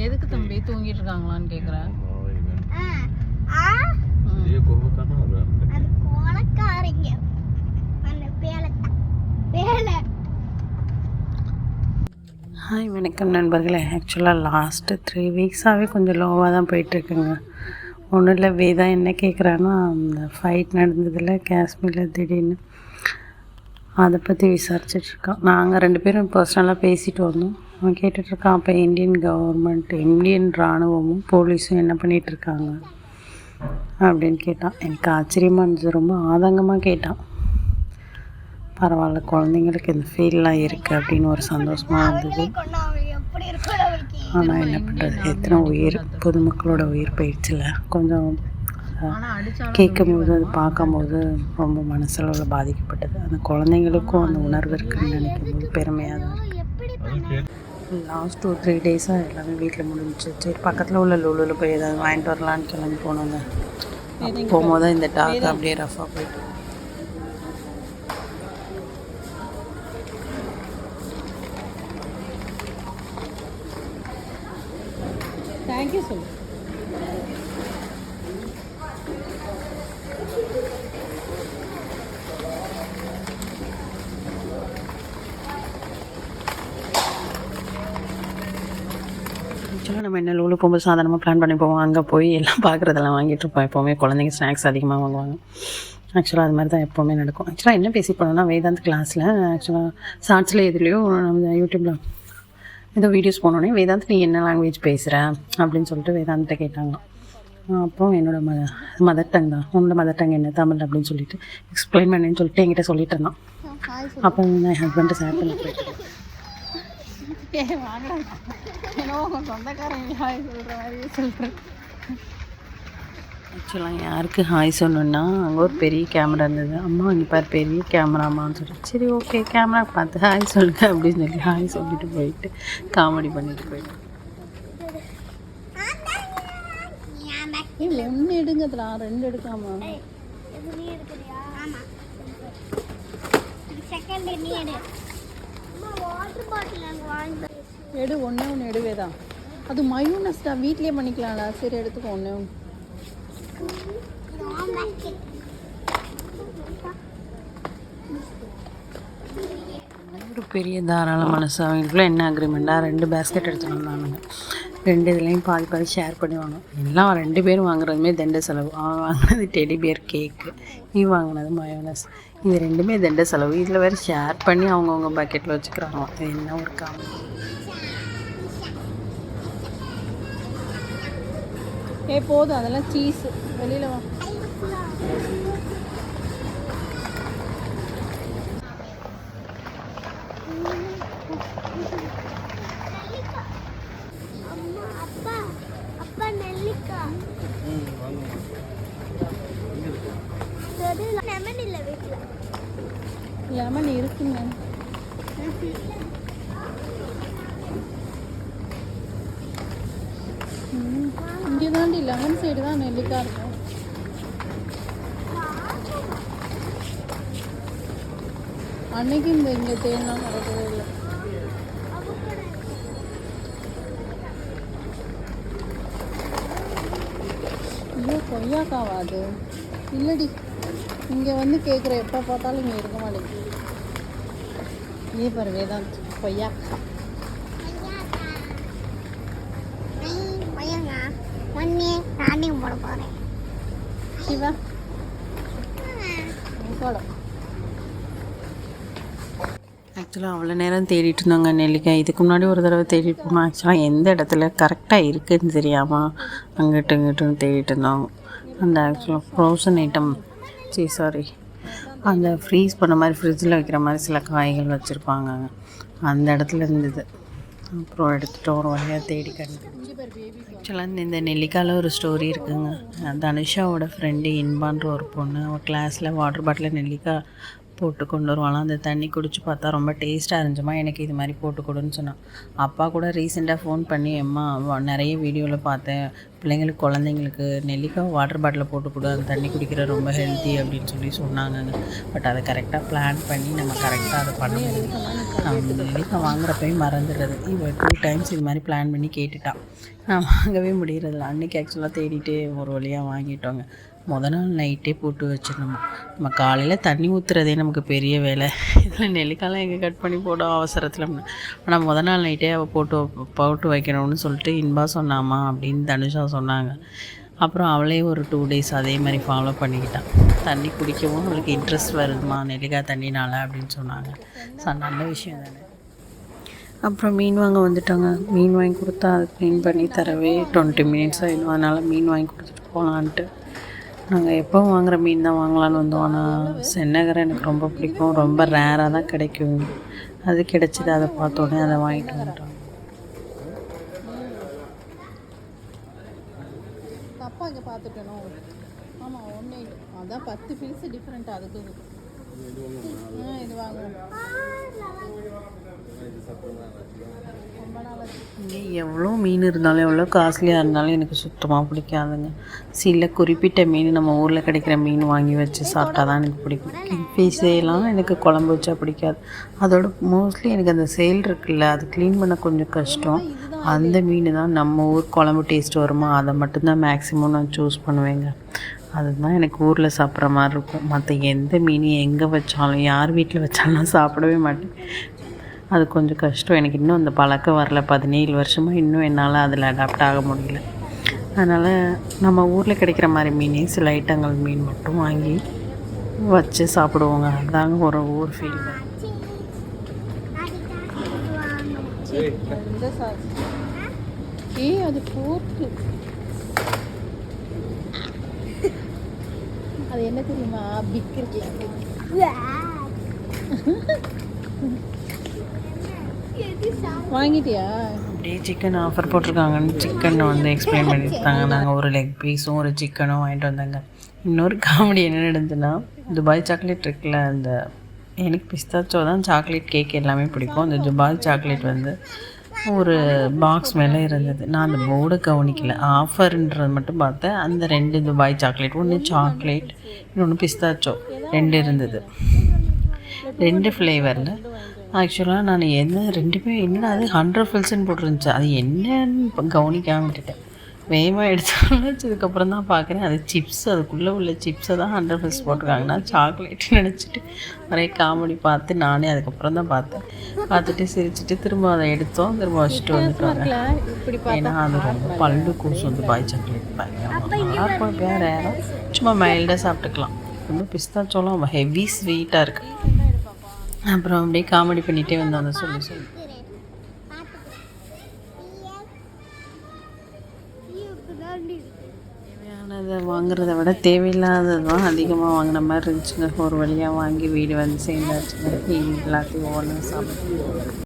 எதுக்கு தம்பி தூங்கிட்டு இருக்காங்களான்னு கேக்குறேன். ஹாய் வணக்கம் நண்பர்களே. ஆக்சுவலாக லாஸ்ட்டு த்ரீ வீக்ஸாகவே கொஞ்சம் லோவாக தான் போயிட்டுருக்குங்க. ஒன்றும் இல்லை வேதா என்ன கேட்குறான்னா அந்த ஃபைட் நடந்ததில் காஷ்மீரில் திடீர்னு அதை பற்றி விசாரிச்சிட்ருக்கான் நாங்கள் ரெண்டு பேரும் பர்சனலாக பேசிட்டு வந்தோம். அவன் கேட்டுட்ருக்கான் அப்போ இந்தியன் கவர்மெண்ட் இந்தியன் இராணுவமும் போலீஸும் என்ன பண்ணிகிட்ருக்காங்க அப்படின்னு கேட்டான். எனக்கு ஆச்சரியமாக இருந்தது ரொம்ப ஆதங்கமாக கேட்டான். பரவாயில்ல குழந்தைங்களுக்கு இந்த ஃபீல்லாம் இருக்குது அப்படின்னு ஒரு சந்தோஷமாக இருந்தது. ஆனால் என்ன பண்ணுறது எத்தனை உயிர் பொதுமக்களோட உயிர் போயிடுச்சுல. கொஞ்சம் கேட்கும் போது அது பார்க்கும்போது ரொம்ப மனசளவில் பாதிக்கப்பட்டது. அந்த குழந்தைங்களுக்கும் அந்த உணர்வு இருக்குன்னு நினைக்கும் போது பெருமையாக தான் இருக்குது லாஸ்ட் டூ த்ரீ டேஸாக எல்லாமே வீட்டில் முடிஞ்சிச்சு. சரி பக்கத்தில் உள்ள லூலுவில் போய் ஏதாவது வாங்கிட்டு வரலான்னு கிளம்பி போனோங்க. போகும்போது தான் இந்த டாக் அப்படியே ரஃபாக போயிட்டு. தேங்க்யூ சொல்லு ஆக்சுவலாக நம்ம என்ன லூலு போகும்போது சாதாரணமாக பிளான் பண்ணி போவோம். அங்கே போய் எல்லாம் பார்க்குறதெல்லாம் வாங்கிட்டு இருப்போம். எப்போவுமே குழந்தைங்க ஸ்நாக்ஸ் அதிகமாக வாங்குவாங்க. ஆக்சுவலாக அது மாதிரி தான் எப்போவுமே நடக்கும். ஆக்சுவலாக என்ன பேசி போனோம்னா வேதாந்த் கிளாஸில் ஆக்சுவலாக ஷார்ட்ஸில் எதுலேயோ நம்ம யூடியூப்பில் ஏதோ வீடியோஸ் போனோடனே வேதாந்த் நீ என்ன லாங்குவேஜ் பேசுகிற அப்படின்னு சொல்லிட்டு வேதாந்த்கிட்ட கேட்டாங்க. அப்போ என்னோட ம மதர் டங் தான். உன்னோட மதர் டங் என்ன? தமிழ் அப்படின்னு சொல்லிட்டு எக்ஸ்பிளைன் பண்ணேன்னு சொல்லிட்டு என்கிட்ட சொல்லிட்டு இருந்தான். அப்போ நான் என் ஹஸ்பண்ட்டை ஷேர் பண்ணி போயிட்டு ஆக்சுவலாக யாருக்கு ஹாய் சொல்லணுன்னா அங்கே ஒரு பெரிய கேமரா இருந்தது. அம்மா இங்கே பாரு பெரிய கேமராமான்னு சொல்லி. சரி ஓகே கேமரா பார்த்து ஹாய் சொல்லுங்க அப்படின்னு சொல்லி ஹாய் சொல்லிட்டு போயிட்டு காமெடி பண்ணிட்டு போயிட்டு ஒன்று எடுங்கதுடா. ரெண்டு எடுக்காம. இது நீ எடுக்கிறியா ஆமா செகண்ட் நீ எடு. அம்மா வாட்டர் பாட்டில் அங்கே வாங்கி எடு ஒன்றே ஒன்று தான் அது மயூனஸ்டா வீட்லேயே பண்ணிக்கலாம்டா. சரி எடுத்துக்கோ ஒன்றே ஒன்று ஒரு பெரிய தாராள மனசு. அவங்களுக்குள்ள என்ன அக்ரிமெண்ட்டாக ரெண்டு பேஸ்கெட் எடுத்துகிட்டு வந்தானுங்க ரெண்டு இதுலேயும் பாதி பாதி ஷேர் பண்ணுவாங்க எல்லாம் ரெண்டு பேரும் வாங்குறதுமே தண்ட செலவு. அவன் வாங்கினது டெடி பேர் கேக்கு நீ வாங்கினது மயோனஸ் இது ரெண்டுமே தண்ட செலவு. இதில் வேறு ஷேர் பண்ணி அவங்கவுங்க பக்கெட்டில் வச்சுக்கிறாங்க. அது என்ன ஒரு காமெடி ஏ போதும். அதெல்லாம் சீஸ் வெளியில் வா. லெமன் இருக்குங்க இங்கே தாண்டி லெமன் சைடு தான் நெல்லிக்காய் இருக்கும். அன்னைக்கு இந்த இங்கே தேன்லாம் கிடைக்கவே இல்லை. ஐயோ கொய்யாக்காவா அது? இல்லடி. இங்கே வந்து கேட்குற எப்போ பார்த்தாலும் இங்கே இருக்க மாட்டேங்குது. இதே பாரு வேதாந்த் கொய்யாக்கா. போட போகிறேன் சிவா போடும் ஆக்சுவலாக அவ்வளோ நேரம் தேடிட்டு இருந்தாங்க நெல்லிக்காய். இதுக்கு முன்னாடி ஒரு தடவை தேடிட்டு போனோம் ஆக்சுவலாக எந்த இடத்துல கரெக்டாக இருக்குன்னு தெரியாமல் அங்கிட்டு இங்கிட்டும் தேடிட்டு இருந்தோம் அந்த ஆக்சுவலாக ஃப்ரோசன் ஐட்டம் சரி சாரி அந்த ஃப்ரீஸ் பண்ண மாதிரி ஃப்ரிட்ஜில் வைக்கிற மாதிரி சில காய்கள் வச்சுருப்பாங்க. அந்த இடத்துல இருந்தது. அப்புறம் எடுத்துகிட்டு ஒரு வழியாக தேடி கண்டு ஆக்சுவலாக இந்த இந்த நெல்லிக்காயில் ஒரு ஸ்டோரி இருக்குங்க. தனுஷாவோட ஃப்ரெண்டு இன்பான்ற ஒரு பொண்ணு. அவள் கிளாஸில் வாட்டர் பாட்டிலில் நெல்லிக்காய் போட்டு கொண்டு வருவாங்களாம் அந்த தண்ணி குடிச்சு பார்த்தா ரொம்ப டேஸ்ட்டாக இருந்துச்சுமா எனக்கு இது மாதிரி போட்டு கொடுன்னு சொன்னான். அப்பா கூட ரீசெண்டாக ஃபோன் பண்ணி அம்மா நிறைய வீடியோவில் பார்த்தேன். பிள்ளைங்களுக்கு குழந்தைங்களுக்கு நெல்லிக்காய் வாட்டர் பாட்டில் போட்டு கொடு. அந்த தண்ணி குடிக்கிற ரொம்ப ஹெல்த்தி அப்படின்னு சொல்லி சொன்னாங்க பட் அதை கரெக்டாக பிளான் பண்ணி நம்ம கரெக்டாக அதை பண்ண முடியும் நெல்லிக்காய் வாங்குறப்பையும் மறந்துடுறது. இவன் டூ டைம்ஸ் இது மாதிரி பிளான் பண்ணி கேட்டுட்டான் நான் வாங்கவே முடியறதில்ல. அன்றைக்கி ஆக்சுவலாக தேடிட்டு ஒரு வழியாக வாங்கிட்டோங்க. முத நாள் நைட்டே போட்டு வச்சிடணும்? நம்ம காலையில் தண்ணி ஊற்றுறதே நமக்கு பெரிய வேலை. இதில் நெல்லிக்காயெலாம் எங்கே கட் பண்ணி போட அவசரத்தில் ஆனால் முத நாள் நைட்டே அவள் போட்டு போட்டு வைக்கணும்னு சொல்லிட்டு இன்பா சொன்னாமா அப்படின்னு தனுஷா சொன்னாங்க. அப்புறம் அவளே ஒரு டூ டேஸ் அதே மாதிரி ஃபாலோ பண்ணிக்கிட்டான் தண்ணி குடிக்கவும் அவளுக்கு இன்ட்ரெஸ்ட் வருதுமா நெல்லிக்காய் தண்ணினால அப்படின்னு சொன்னாங்க. ஸோ நல்ல விஷயம் தானே? அப்புறம் மீன் வாங்க வந்துட்டாங்க. மீன் வாங்கி கொடுத்தா அது க்ளீன் பண்ணி தரவே டுவெண்ட்டி மினிட்ஸ் ஆகிடும் அதனால் மீன் வாங்கி கொடுத்துட்டு போகலான்ட்டு நாங்கள் எப்போ வாங்குற மீன் தான் வாங்கலான்னு வந்தோம். ஆனால் சென்னகரை எனக்கு ரொம்ப பிடிக்கும். ரொம்ப ரேராக தான் கிடைக்கும். அது கிடைச்சிது அதை பார்த்த உடனே அதை வாங்கிட்டு வந்துட்டோம். தப்பா இங்கே பார்த்துட்டேனோ? ஆமாம் ஒன்றே அதான் பத்து பீஸ் டிஃப்ரெண்ட் அதுக்கு இது வாங்குவோம் எவ்வளோ மீன் இருந்தாலும் எவ்வளோ காஸ்ட்லியாக இருந்தாலும் எனக்கு சுத்தமாக பிடிக்காதுங்க. சில குறிப்பிட்ட மீன் நம்ம ஊரில் கிடைக்கிற மீன் வாங்கி வச்சு சாப்பிட்டா தான் எனக்கு பிடிக்கும். ஃபிஷ்ஷெல்லாம் எனக்கு குழம்பு வச்சா பிடிக்காது. அதோட மோஸ்ட்லி எனக்கு அந்த சேல் இருக்குல்ல அது க்ளீன் பண்ண கொஞ்சம் கஷ்டம். அந்த மீன் தான் நம்ம ஊர் குழம்பு டேஸ்ட் வருமா? அதை மட்டும்தான் மேக்ஸிமம் நான் சூஸ் பண்ணுவேங்க. அதுதான் எனக்கு ஊரில் சாப்பிட்ற மாதிரி இருக்கும். மற்ற எந்த மீனையும் எங்கே வச்சாலும் யார் வீட்டில் வச்சாலும் சாப்பிடவே மாட்டேன். அது கொஞ்சம் கஷ்டம். எனக்கு இன்னும் அந்த பழக்கம் வரல. பதினேழு வருஷமாக இன்னும் என்னால் அதில் அடாப்ட் ஆக முடியல. அதனால் நம்ம ஊரில் கிடைக்கிற மாதிரி மீனே சில ஐட்டங்கள் மீன் மட்டும் வாங்கி வச்சு சாப்பிடுவோங்க. அதுதாங்க ஒரு ஊர் ஃபீல் ஏய் அது போட்டு அது என்ன தெரியுமா? பிக் இருக்குல்ல வாங்கிட்டியா? அப்படியே சிக்கன் ஆஃபர் போட்டிருக்காங்கன்னு சிக்கன் வந்து எக்ஸ்பிளைன் பண்ணியிருந்தாங்க. நாங்கள் ஒரு லெக் பீஸும் ஒரு சிக்கனும் வாங்கிட்டு வந்தாங்க. இன்னொரு காமெடி என்ன நடந்துன்னா துபாய் சாக்லேட் இருக்குல்ல அந்த எனக்கு பிஸ்தாச்சோ தான் சாக்லேட் கேக் எல்லாமே பிடிக்கும். அந்த துபாய் சாக்லேட் வந்து ஒரு பாக்ஸ் மேலே இருந்தது. நான் அந்த போர்டை கவனிக்கல. ஆஃபர்ன்றது மட்டும் பார்த்தேன். அந்த ரெண்டு துபாய் சாக்லேட் ஒன்று சாக்லேட் இன்னொன்று பிஸ்தாச்சோ ரெண்டு இருந்தது. ரெண்டு ஃப்ளேவரில் ஆக்சுவலாக நான் என்ன ரெண்டுமே என்னடா அது ஹண்ட்ரட் ஃபில்ஸ்ன்னு போட்டிருந்துச்சு. அது என்னன்னு இப்ப விட்டுட்டேன். எடுத்து வச்சதுக்கப்புறம் தான் பார்க்குறேன். அது சிப்ஸ் அதுக்குள்ளே உள்ள சிப்ஸை தான் ஹண்ட்ரட் ஃபில்ஸ் போட்டிருக்காங்க நான் சாக்லேட் நினச்சிட்டு ஒரே காமெடி பார்த்து நானே அதுக்கப்புறம் தான் பார்த்தேன். பார்த்துட்டு சிரிச்சிட்டு திரும்ப அதை எடுத்தோம். திரும்ப வச்சுட்டு இப்படி ஏன்னா அது ரொம்ப பல்லு கூசு வந்து பாய் சாக்லேட் பயங்கரமாக வேறு யாரும் சும்மா மைல்டாக சாப்பிட்டுக்கலாம். ரொம்ப பிஸ்தாச்சோளம் ஹெவி ஸ்வீட்டாக இருக்குது அப்புறம் அப்படியே காமெடி பண்ணிகிட்டே வந்தோம். சொல்லி சொல்லி. தேவையானதை வாங்குறத விட தேவையில்லாதது தான் அதிகமாக வாங்கின மாதிரி இருந்துச்சுங்க. ஒரு வழியாக வாங்கி வீடு வந்து சேர்ந்தாச்சுங்க. எல்லாத்தையும் ஒவ்வொன்றா சாப்பிட்டு